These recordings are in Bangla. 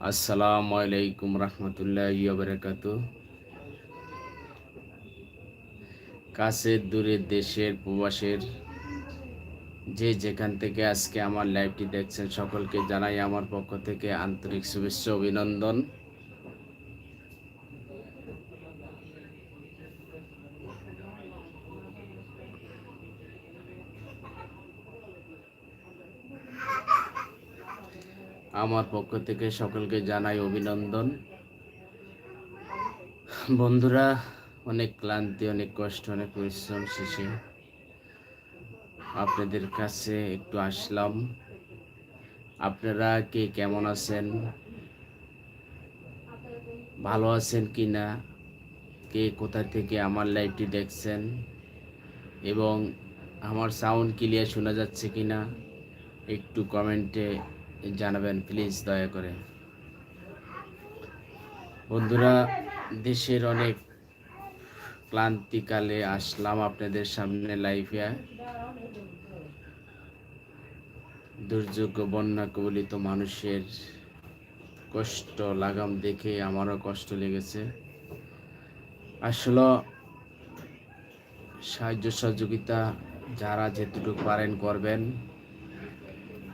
আসসালামু আলাইকুম রহমতুল্লাহ বারকাত কাছের দূরের দেশের, প্রবাসের, যে যেখান থেকে আজকে আমার লাইভটি দেখছেন, সকলকে জানাই আমার পক্ষ থেকে আন্তরিক শুভেচ্ছা, অভিনন্দন। আমার পক্ষ থেকে সকলকে জানাই অভিনন্দন। বন্ধুরা, অনেক ক্লান্তি, অনেক কষ্ট, অনেক পরিশ্রম শেষে আপনাদের কাছে একটু আসলাম। আপনারা কে কেমন আছেন? ভালো আছেন কি না? কে কোথা থেকে আমার লাইভটি দেখছেন? এবং আমার সাউন্ড ক্লিয়ার শোনা যাচ্ছে কি না? একটু কমেন্টে জানাবেন, প্লিজ দয়া করে। বন্ধুরা, দেশের অনেক ক্লান্তিকালে আসলাম আপনাদের সামনে লাইফে দুর্যোগ বন্যা কবলিত মানুষের কষ্ট, লাগাম দেখে আমারও কষ্ট লেগেছে। আসলে সাহায্য সহযোগিতা যারা যেটুকু পারেন করবেন।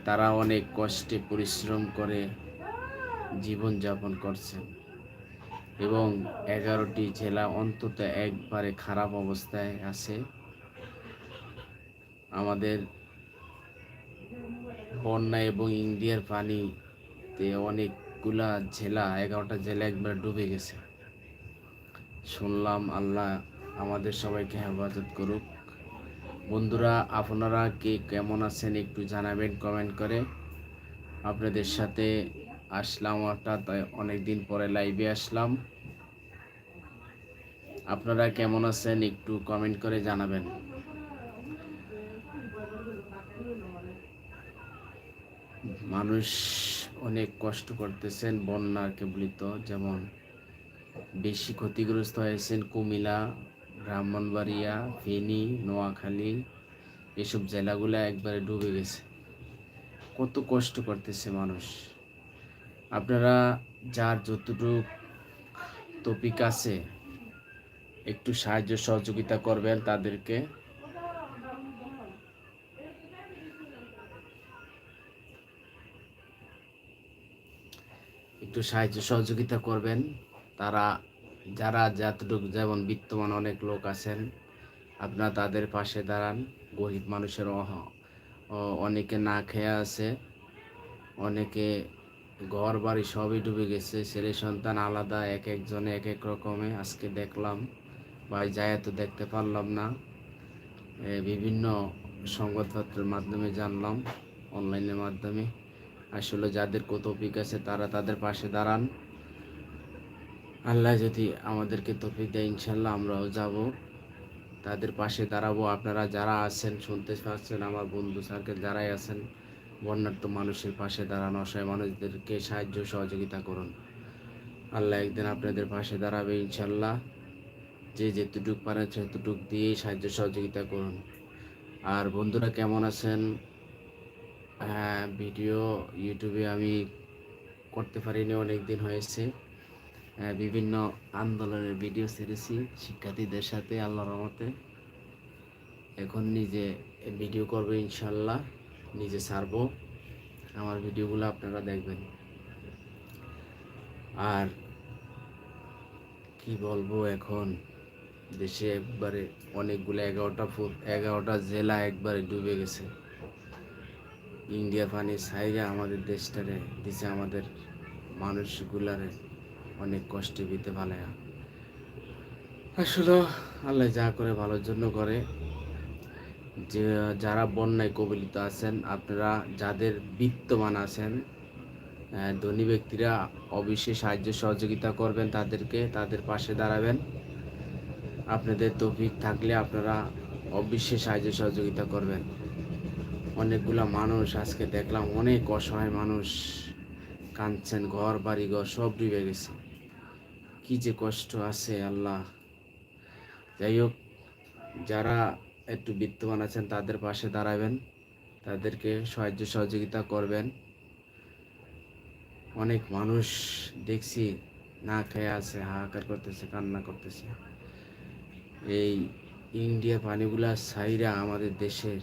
তারা অনেক কষ্টে পরিশ্রম করে জীবন যাপন করছেন এবং এগারোটি জেলা অন্তত একবারে খারাপ অবস্থায় আছে। আমাদের বন্যা এবং ইন্ডিয়ার পানিতে অনেকগুলা জেলা, এগারোটা জেলা একবার ডুবে গেছে। শুনলাম আল্লাহ আমাদের সবাইকে হেফাজত করুক। বন্ধুরা, আপনারা কে কেমন আছেন একটু জানাবেন কমেন্ট করে। আপনাদের সাথে আসলাম অর্থাৎ অনেকদিন পরে লাইভে আসলাম। আপনারা কেমন আছেন একটু কমেন্ট করে জানাবেন। মানুষ অনেক কষ্ট করতেছেন, বন্যার কেবলিত, যেমন বেশি ক্ষতিগ্রস্ত হয়েছেন কুমিলা ব্রাহ্মণবাড়িয়া, ফেনী, নোয়াখালী, এসব জেলাগুলো একবারে ডুবে গেছে। কত কষ্ট করতেছে মানুষ। আপনারা যার যতটুকু টপিক আছে, একটু সাহায্য সহযোগিতা করবেন তাদেরকে। একটু সাহায্য সহযোগিতা করবেন, তারা যারা যতটুকু যেমন বিত্তমান অনেক লোক আছেন, আপনারা তাদের পাশে দাঁড়ান। গরিব মানুষের অনেকে না খেয়ে আছে, অনেকে ঘর বাড়ি সবই ডুবে গেছে, ছেলে সন্তান আলাদা, এক একজনে এক এক রকমে। আজকে দেখলাম, ভাই যায় তো দেখতে পারলাম না। বিভিন্ন সংবাদপত্রের মাধ্যমে জানলাম, অনলাইনের মাধ্যমে। আসলে যাদের কত আছে, তারা তাদের পাশে দাঁড়ান। আল্লাহ যদি আমাদেরকে তফিক দেয় ইনশাল্লাহ আমরাও যাব। তাদের পাশে দাঁড়াবো। আপনারা যারা আছেন, শুনতে পাচ্ছেন আমার বন্ধু সার্কেল যারাই আছেন বন্যার্থ মানুষের পাশে দাঁড়ান, অসহায় মানুষদেরকে সাহায্য, সহযোগিতা করুন। আল্লাহ একদিন আপনাদের পাশে দাঁড়াবে ইনশাল্লাহ যে যেতটুক পারেন সেতুটুক দিয়ে সাহায্য, সহযোগিতা করুন। আর বন্ধুরা কেমন আছেন? হ্যাঁ ভিডিও ইউটিউবে আমি করতে পারিনি অনেক দিন হয়েছে। বিভিন্ন আন্দোলনের ভিডিও ছেড়েছি শিক্ষার্থীদের সাথে আল্লাহ রহমতে। এখন নিজে ভিডিও করব ইনশাল্লাহ, নিজে ছাড়বো। আমার ভিডিওগুলো আপনারা দেখবেন। আর কি বলব এখন, দেশে একবারে অনেকগুলো এগারোটা ফুট, এগারোটা জেলা একবারে ডুবে গেছে। ইন্ডিয়া পানি সাইগা আমাদের দেশটারে, দিছে আমাদের মানুষগুলারে। অনেক কষ্টে বিতে ভালায়া আসলে আল্লাহ যা করে ভালোর জন্য করে। যে, যারা বন্যায় কবলিত আছেন, আপনারা যাদের বিত্তমান আছেন ধনী ব্যক্তিরা অবশ্যই সাহায্য সহযোগিতা করবেন তাদেরকে, তাদের পাশে দাঁড়াবেন। আপনাদের তৌফিক থাকলে আপনারা অবশ্যই সাহায্য সহযোগিতা করবেন। অনেকগুলা মানুষ আজকে দেখলাম, অনেক অসহায় মানুষ কাঁদছেন, ঘর বাড়ি ঘর সব ডুবে গেছে। কি যে কষ্ট আছে, আল্লাহ। যাই হোক, যারা একটু বিত্তমান আছেন, তাদের পাশে দাঁড়াবেন। তাদেরকে সাহায্য সহযোগিতা করবেন। অনেক মানুষ দেখছি না খেয়ে আছে, হাহাকার করতেছে, কান্না করতেছে। এই ইন্ডিয়ার পানিগুলা সাইরা আমাদের দেশের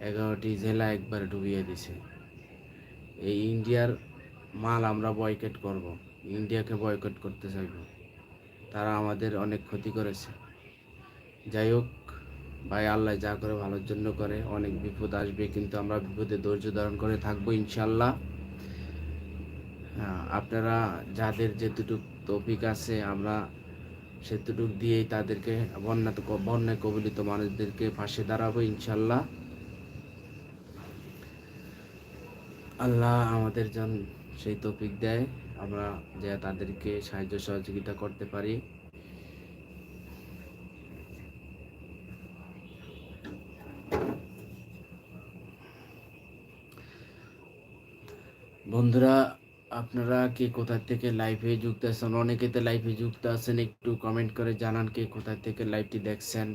এগারোটি জেলা একবার ডুবিয়ে দিছে। এই ইন্ডিয়ার মাল আমরা বয়কট করব। ইন্ডিয়াকে বয়কট করতে চাইব। তারা আমাদের অনেক ক্ষতি করেছে। যাই হোক ভাই আল্লাহ যা করে ভালোর জন্য করে অনেক বিপদ আসবে কিন্তু আমরা বিপদে ধৈর্য ধারণ করে থাকব ইনশাল্লাহ হ্যাঁ, আপনারা যাদের যেটুক তৌফিক আছে আমরা সেতুটুক দিয়েই তাদেরকে বন্যা বন্যায় কবলিত মানুষদেরকে পাশে দাঁড়াবো ইনশাল্লাহ আল্লাহ আমাদের যেন সেই তৌফিক দেয়। আমরা যে তাদেরকে সাহায্য সহযোগিতা করতে পারি। বন্ধুরা, আপনারা কে কোথা থেকে লাইভে যুক্ত আছেন? অনেকে তো লাইভে যুক্ত আছেন, একটু কমেন্ট করে জানান কে কোথা থেকে লাইভটি দেখছেন।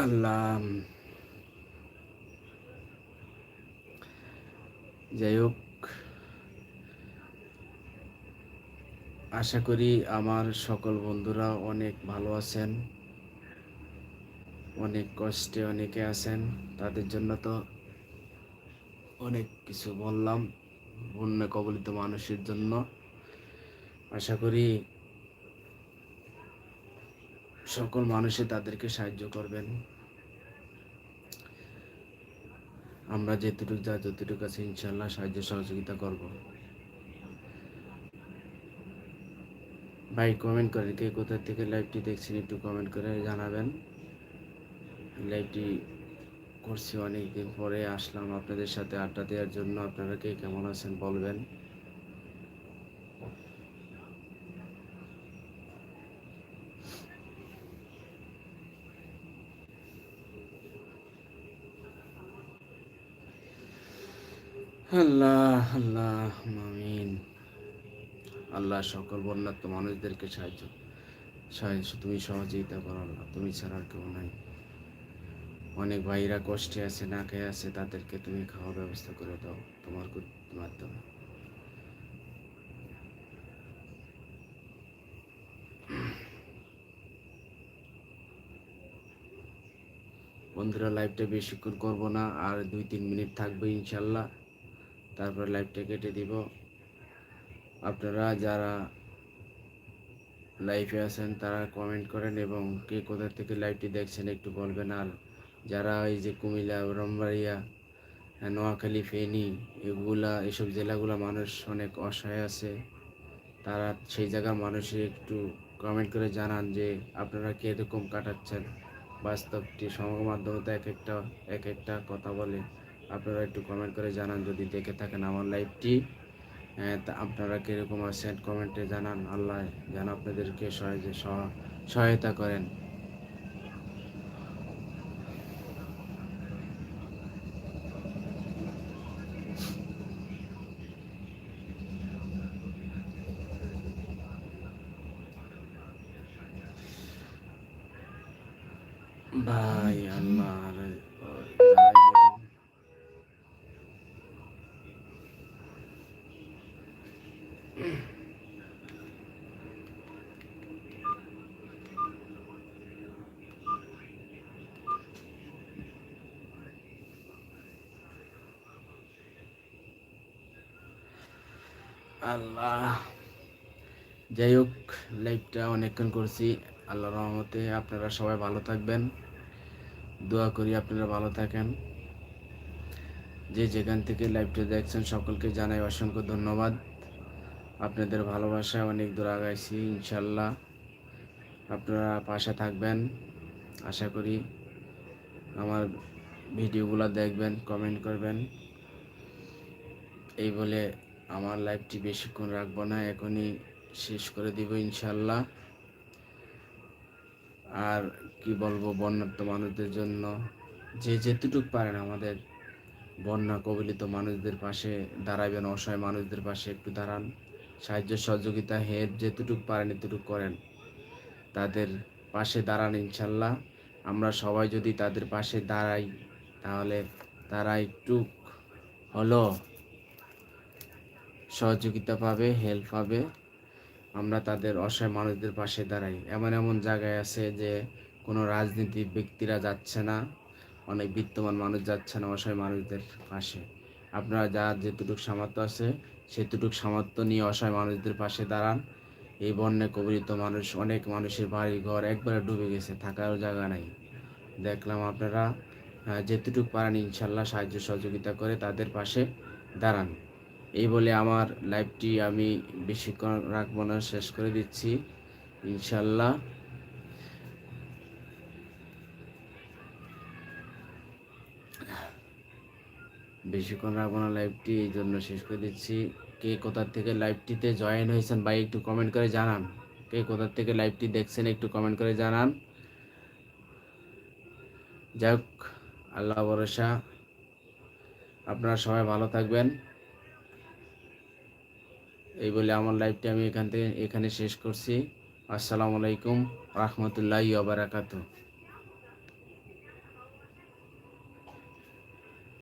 আল্লাহ যাই হোক, আশা করি আমার সকল বন্ধুরা অনেক ভালো আছেন, অনেক কষ্টে অনেকে আছেন, তাদের জন্য তো অনেক কিছু বললাম, বন্যা কবলিত মানুষের জন্য। আশা করি সকল মানুষে তাদেরকে সাহায্য করবেন। আমরা যেটুকু যা যতটুকু আছে ইনশাল্লাহ সাহায্য সহযোগিতা করব। ভাই কমেন্ট করেন কে কোথা থেকে লাইভটি দেখছেন একটু কমেন্ট করে জানাবেন। লাইভটি করছি অনেকদিন পরে, আসলাম আপনাদের সাথে আড্ডা দেওয়ার জন্য। আপনারা কে কেমন আছেন বলবেন। আল্লাহ আল্লাহ, আমিন। আল্লাহ সকল বন্যাত্ম মানুষদেরকে সাহায্য সাহায্য, তুমি সহযোগিতা করো আল্লাহ, তুমি ছাড়া আর কেউ নাই। অনেক ভাইরা কষ্টে আছে, না খেয়ে আছে, তাদেরকে তুমি খাওয়া ব্যবস্থা করে দাও, তোমার মাধ্যমে বন্ধুরা লাইভটা বেশিক্ষণ করব না, আর দুই তিন মিনিট থাকবে ইনশাল্লাহ। তারপর লাইভটা কেটে দিব। আপনারা যারা লাইভে আছেন, তারা কমেন্ট করেন এবং কে কোথা থেকে লাইভটি দেখছেন একটু বলবেন। আর যারা এই যে কুমিল্লা রমবাড়িয়া নোয়াখালী, ফেনী, এগুলা, এসব জেলাগুলো মানুষ অনেক অসহায় আছে, তারা সেই জায়গার মানুষের একটু কমেন্ট করে জানান যে আপনারা কীরকম কাটাচ্ছেন। বাস্তবটি সংবাদ মাধ্যমে এক একটা এক একটা কথা বলে। আপনারা একটু কমেন্ট করে জানান যদি দেখে থাকেন আমার লাইভটি তা আপনারা কীরকম আছেন? কমেন্টে জানান। আল্লাহ যেন আপনাদেরকে সহজে সহায়তা করেন ভাই আল্লাহ আল্লাহ। যাই হোক লাইভটা অনেকক্ষণ করছি। আল্লাহ রহমতে আপনারা সবাই ভালো থাকবেন। দোয়া করি আপনারা ভালো থাকেন। যে যেখান থেকে লাইভটা দেখছেন, সকলকে জানাই অসংখ্য ধন্যবাদ। আপনাদের ভালোবাসায় অনেক দূর আগাইছি ইনশাল্লাহ আপনারা পাশে থাকবেন, আশা করি। আমার ভিডিওগুলো দেখবেন কমেন্ট করবেন। এই বলে আমার লাইফটি বেশিক্ষণ রাখব না, এখনই শেষ করে দিব ইনশাল্লাহ আর কি বলব বন্যার্থ মানুষদের জন্য যে যেতটুক পারেন আমাদের বন্যা কবলিত মানুষদের পাশে দাঁড়াবেন, অসহায় মানুষদের পাশে একটু দাঁড়ান। সাহায্য সহযোগিতা হেড যেতটুক পারেন এতটুক করেন। তাদের পাশে দাঁড়ান ইনশাল্লাহ আমরা সবাই যদি তাদের পাশে দাঁড়াই, তাহলে তারা একটু হলো। সহযোগিতা পাবে হেল্প পাবে। আমরা তাদের অসহায় মানুষদের পাশে দাঁড়াই। এমন এমন জায়গায় আছে যে কোনো রাজনীতির ব্যক্তিরা যাচ্ছে না। অনেক বিত্তমান মানুষ যাচ্ছে না অসহায় মানুষদের পাশে। আপনারা যার যেটুকু সামর্থ্য আছে সেটুকু সামর্থ্য নিয়ে অসহায় মানুষদের পাশে দাঁড়ান। এই বন্যে কবলিত মানুষ অনেক মানুষের বাড়ি ঘর একবারে ডুবে গেছে থাকারও জায়গা নাই। দেখলাম আপনারা আহ, যেতটুকু পারেন ইনশাল্লাহ সাহায্য সহযোগিতা করে তাদের পাশে দাঁড়ান। এই বলে আমার লাইভটি আমি বেশিক্ষণ রাখব না, শেষ করে দিচ্ছি, ইনশাল্লাহ। বেশিক্ষণ রাখব না লাইভটি এই জন্য শেষ করে দিচ্ছি। কে কোথার থেকে লাইভটিতে জয়েন হয়েছেন ভাই, একটু কমেন্ট করে জানান। কে কোথার থেকে লাইভটি দেখছেন, একটু কমেন্ট করে জানান। যাই হোক, আল্লাহ ভরসা। আপনারা সবাই ভালো থাকবেন। এই বলে আমার লাইভটি আমি এখান থেকে এখানে শেষ করছি। আসসালামু আলাইকুম রহমতুল্লাহ বারাকাতু